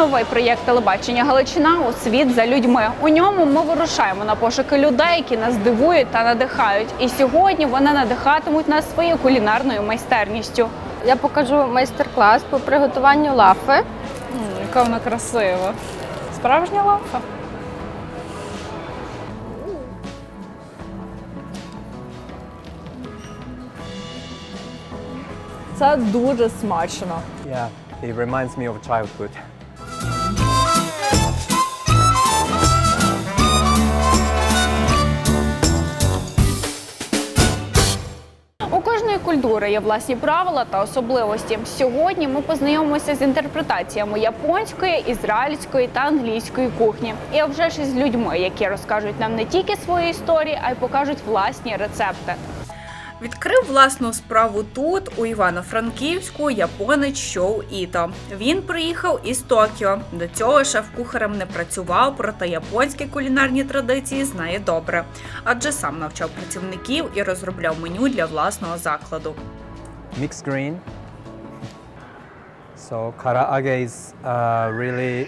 Новий проєкт телебачення Галичина у світ за людьми. У ньому ми вирушаємо на пошуки людей, які нас дивують та надихають. І сьогодні вони надихатимуть нас своєю кулінарною майстерністю. Я покажу майстер-клас по приготуванню лафи. Яка вона красива! Справжня лафа. Це дуже смачно. Yeah, it reminds me of childhood. Культури є власні правила та особливості. Сьогодні ми познайомимося з інтерпретаціями японської, ізраїльської та англійської кухні. І вже ж із людьми, які розкажуть нам не тільки свої історії, а й покажуть власні рецепти. Відкрив власну справу тут, у Івано-Франківську, японець Шоу Іто. Він приїхав із Токіо. До цього шеф-кухарем не працював, проте японські кулінарні традиції знає добре, адже сам навчав працівників і розробляв меню для власного закладу. Mixed green. So karaage is uh, really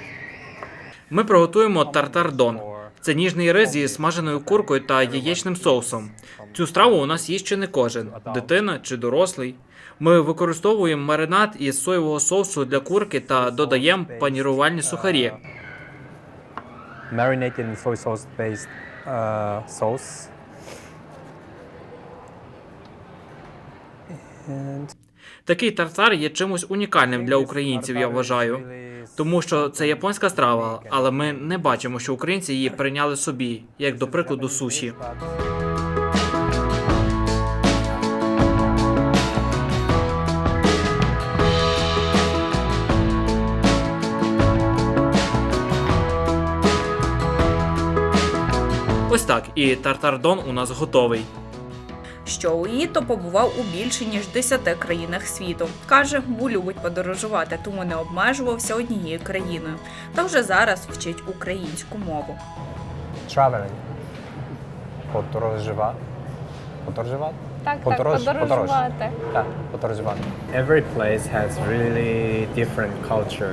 Ми приготуємо тартардон. Це ніжний рис зі смаженою куркою та яєчним соусом. Цю страву у нас їсть ще не кожен дитина чи дорослий. Ми використовуємо маринад із соєвого соусу для курки та додаємо панірувальні сухарі. marinated in soy sauce based uh, sauce. And Такий тартар є чимось унікальним для українців, я вважаю. Тому що це японська страва, але ми не бачимо, що українці її прийняли собі, як до прикладу суші. Ось так, і тартардон у нас готовий. Шоу Іто побував у більше ніж 10 країнах світу. Каже, бо любить подорожувати, тому не обмежувався однією країною. Та вже зараз вчить українську мову. traveling. Подорожувати. Подорожувати? Так, Подорож- так, подорожувати. Так, подорожувати. Every place has really different culture.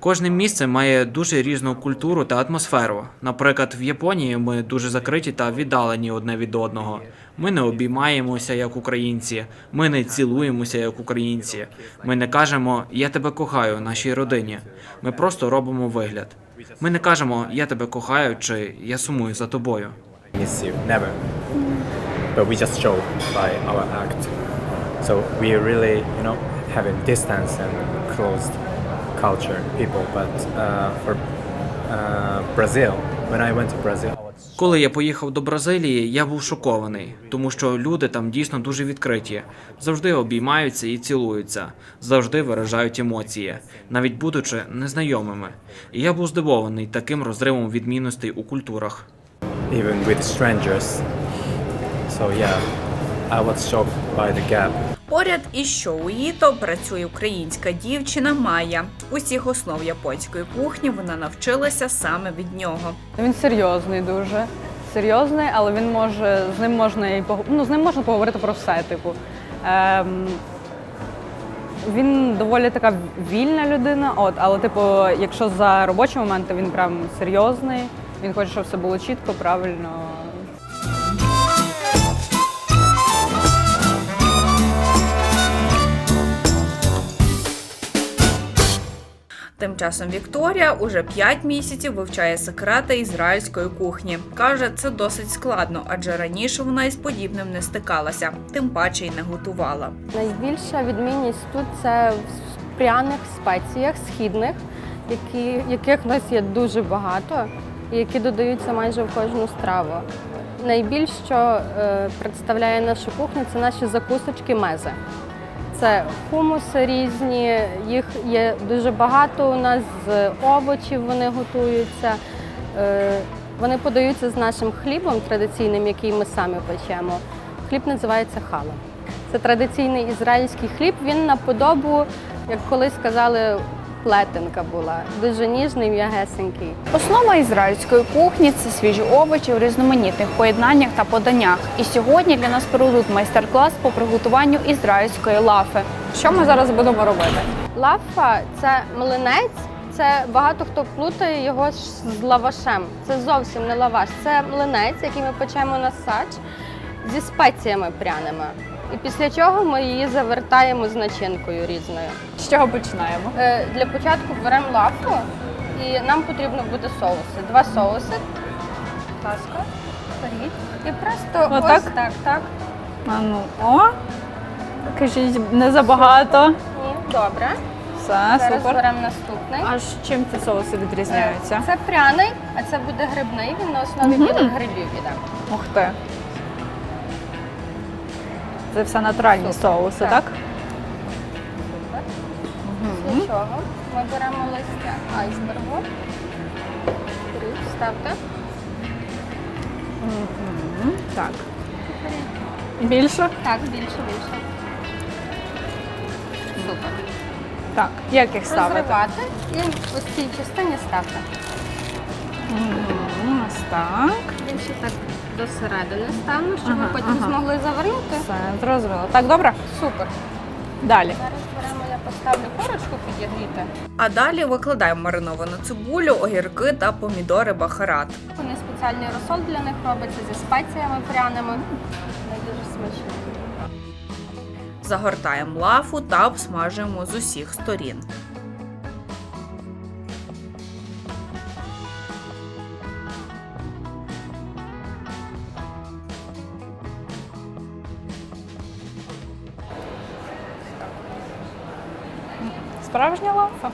Кожне місце має дуже різну культуру та атмосферу. Наприклад, в Японії ми дуже закриті та віддалені одне від одного. Ми не обіймаємося як українці, ми не цілуємося як українці. Ми не кажемо Я тебе кохаю нашій родині. Ми просто робимо вигляд. Ми не кажемо Я тебе кохаю чи Я сумую за тобою. Never. But we just show by our act. Having distance and closed culture people. But uh, for uh, Brazil, when I went to Brazil, Коли я поїхав до Бразилії, я був шокований, тому що люди там дійсно дуже відкриті, завжди обіймаються і цілуються, завжди виражають емоції, навіть будучи незнайомими. І я був здивований таким розривом відмінностей у культурах. even with strangers. So yeah, I was shocked by the gap. Поряд із шоу Іто працює українська дівчина Майя. Усіх основ японської кухні вона навчилася саме від нього. Він серйозний дуже. Серйозний, але він може з ним можна і ну, з ним можна поговорити про все. Типу. Ем, він доволі така вільна людина, от, але, типу, якщо за робочі моменти, він прям серйозний. Він хоче, щоб все було чітко, правильно. Тим часом Вікторія уже 5 місяців вивчає секрети ізраїльської кухні. Каже, це досить складно, адже раніше вона із подібним не стикалася, тим паче й не готувала. Найбільша відмінність тут це в пряних спеціях східних, які, яких в нас є дуже багато і які додаються майже в кожну страву. Найбільш що е, представляє нашу кухню, це наші закусочки мези. Це хумуси різні, їх є дуже багато у нас з овочів вони готуються. Е, Вони подаються з нашим хлібом традиційним, який ми самі печемо. Хліб називається хала. Це традиційний ізраїльський хліб. Він на подобу, як колись казали, плетенка була. Дуже ніжний, м'ягесенький. Основа ізраїльської кухні це свіжі овочі в різноманітних поєднаннях та поданнях. І сьогодні для нас проведуть майстер-клас по приготуванню ізраїльської лафи. Що ми зараз будемо робити? Лафа це млинець. Це багато хто плутає його з лавашем. Це зовсім не лаваш. Це млинець, який ми печемо на сач зі спеціями пряними. І після чого ми її завертаємо з начинкою різною. З чого починаємо? Е, Для початку беремо лафу і нам потрібно буде соуси. Два соуси. Будь ласка, беріть. І просто Отак? ось так, так. А ну, о! Кажіть, не забагато. Ні, добре. Все, Зараз супер. беремо наступний. А ж чим ці соуси відрізняються? Е, Це пряний, а це буде грибний. Він на основі білих грибів іде. Ух ти. Це все натуральні Супер. соуси, Так. так? Після чого ми беремо листя айсбергу. Беріть, ставте. Мгм. Так. Більше? Так, більше, більше. Супер. Так. Як їх ставити? Розривати і ось цій частині ставте. Мгм, Ось так. Більше так до середини ставимо, щоб Ага, ви потім ага. змогли завернути. Все, зрозуміло. Так, добре? Супер. Далі. Зараз беремо, я поставлю корочку підігріти. А далі викладаємо мариновану цибулю, огірки та помідори бахарат. Вони спеціальний розсол для них робиться зі спеціями пряними. Вони дуже смачні. Загортаємо лафу та обсмажуємо з усіх сторін. Справжня лафа.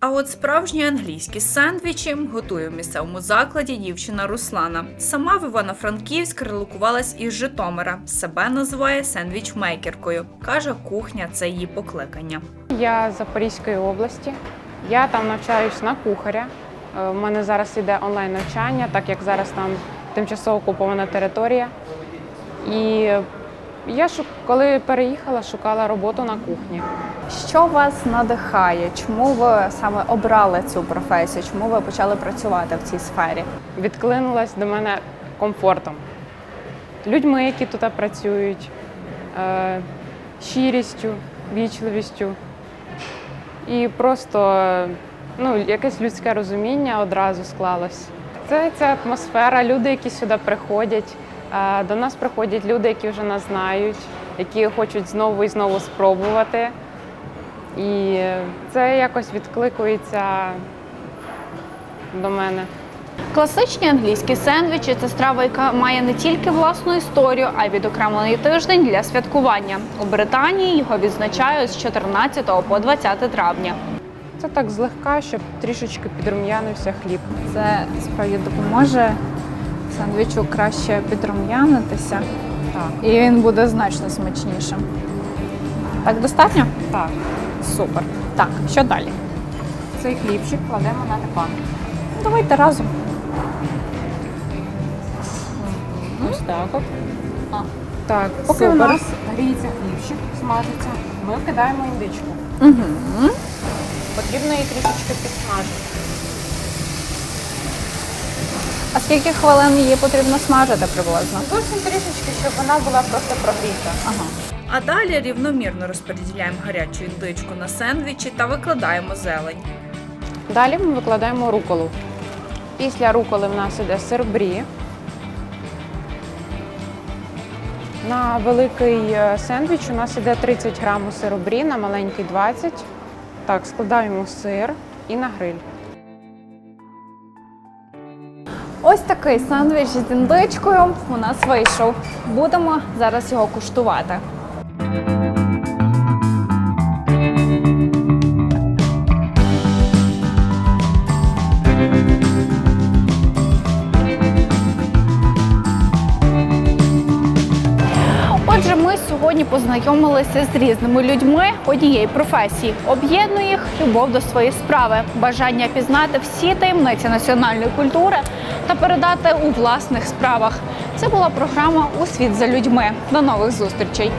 А от справжні англійські сендвічі готує в місцевому закладі дівчина Руслана. Сама в Івано-Франківськ релокувалась із Житомира. Себе називає сендвіч-мейкеркою. Каже, кухня це її покликання. Я з Запорізької області. Я там навчаюсь на кухаря. Е, У мене зараз іде онлайн навчання, так як зараз там тимчасово окупована територія. І я коли переїхала, шукала роботу на кухні. Що вас надихає? Чому ви саме обрали цю професію? Чому ви почали працювати в цій сфері? Відклинулась до мене комфортом. Людьми, які тут працюють, е, щирістю, вічливістю. І просто е, ну, якесь людське розуміння одразу склалось. Це ця атмосфера, люди, які сюди приходять. Е, До нас приходять люди, які вже нас знають, які хочуть знову і знову спробувати. І це якось відкликується до мене. Класичні англійські сендвічі це страва, яка має не тільки власну історію, а й відокремлений тиждень для святкування. У Британії його відзначають з 14 по 20 травня. Це так злегка, щоб трішечки підрум'янився хліб. Це справді допоможе сендвічу краще підрум'янитися, Так. і він буде значно смачнішим. Так достатньо? Так. Супер. Так, що далі? Цей хлібчик кладемо на тепан. Давайте разом. Ось так от. А. Так, поки Супер. у нас гріється хлібчик, смажиться, ми кидаємо індичку. Угу. Потрібно її трішечки підсмажити. А скільки хвилин її потрібно смажити приблизно? Зовсім трішечки, щоб вона була просто прогріта. Ага. А далі рівномірно розподіляємо гарячу індичку на сендвічі та викладаємо зелень. Далі ми викладаємо руколу. Після руколи в нас іде сир брі. На великий е, сендвіч у нас іде 30 грамів сиру брі, на маленький 20. Так, складаємо сир і на гриль. Ось такий сандвіч з індичкою у нас вийшов. Будемо зараз його куштувати. Сьогодні познайомилися з різними людьми однієї професії. Об'єднує їх любов до своєї справи, бажання пізнати всі таємниці національної культури та передати у власних справах. Це була програма у світ за людьми. До нових зустрічей.